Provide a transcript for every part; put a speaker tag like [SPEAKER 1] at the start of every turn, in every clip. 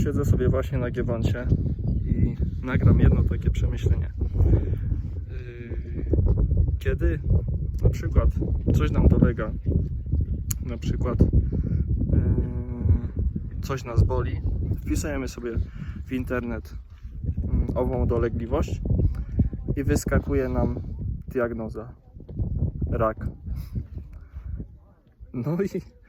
[SPEAKER 1] siedzę sobie właśnie na Giewoncie i nagram jedno takie przemyślenie. Yy, Kiedy na przykład coś nam dolega, na przykład yy, coś nas boli, wpisujemy sobie w internet mm, ową dolegliwość i wyskakuje nam diagnoza rak. No i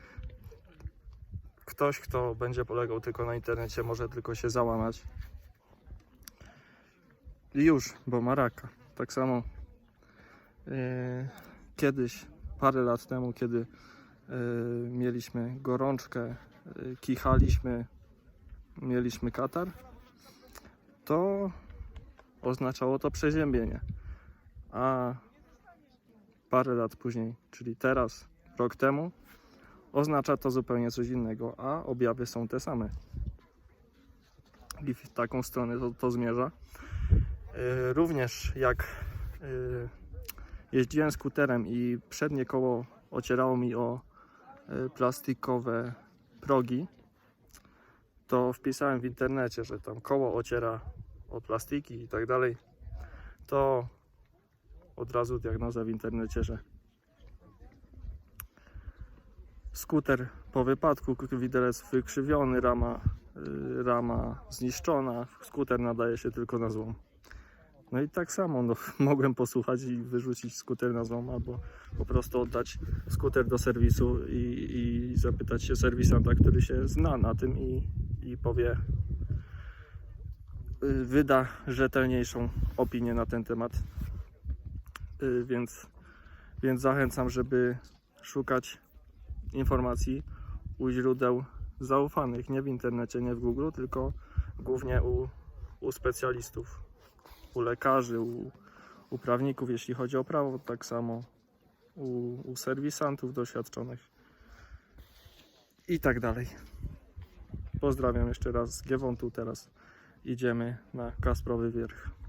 [SPEAKER 1] ktoś, kto będzie polegał tylko na internecie, może tylko się załamać. I już, bo ma raka. Tak samo yy, kiedyś, parę lat temu, kiedy yy, mieliśmy gorączkę, yy, kichaliśmy, mieliśmy katar, to oznaczało to przeziębienie. A parę lat później, czyli teraz, rok temu, oznacza to zupełnie coś innego, a objawy są te same. I w taką stronę to, to zmierza. Yy, Również jak yy, jeździłem skuterem i przednie koło ocierało mi o yy, plastikowe progi, to wpisałem w internecie, że tam koło ociera o plastiki i tak dalej, to od razu diagnoza w internecie, że skuter po wypadku, widelec wykrzywiony, rama, y, rama zniszczona, skuter nadaje się tylko na złom. No i tak samo, no, mogłem posłuchać i wyrzucić skuter na złom, albo po prostu oddać skuter do serwisu i, i zapytać się serwisanta, który się zna na tym i, i powie, y, wyda rzetelniejszą opinię na ten temat. Y, Więc, więc zachęcam, żeby szukać informacji u źródeł zaufanych, nie w internecie, nie w Google, tylko głównie u, u specjalistów, u lekarzy, u, u prawników, jeśli chodzi o prawo, tak samo u, u serwisantów doświadczonych i tak dalej. Pozdrawiam jeszcze raz z Giewontu, teraz idziemy na Kasprowy Wierch.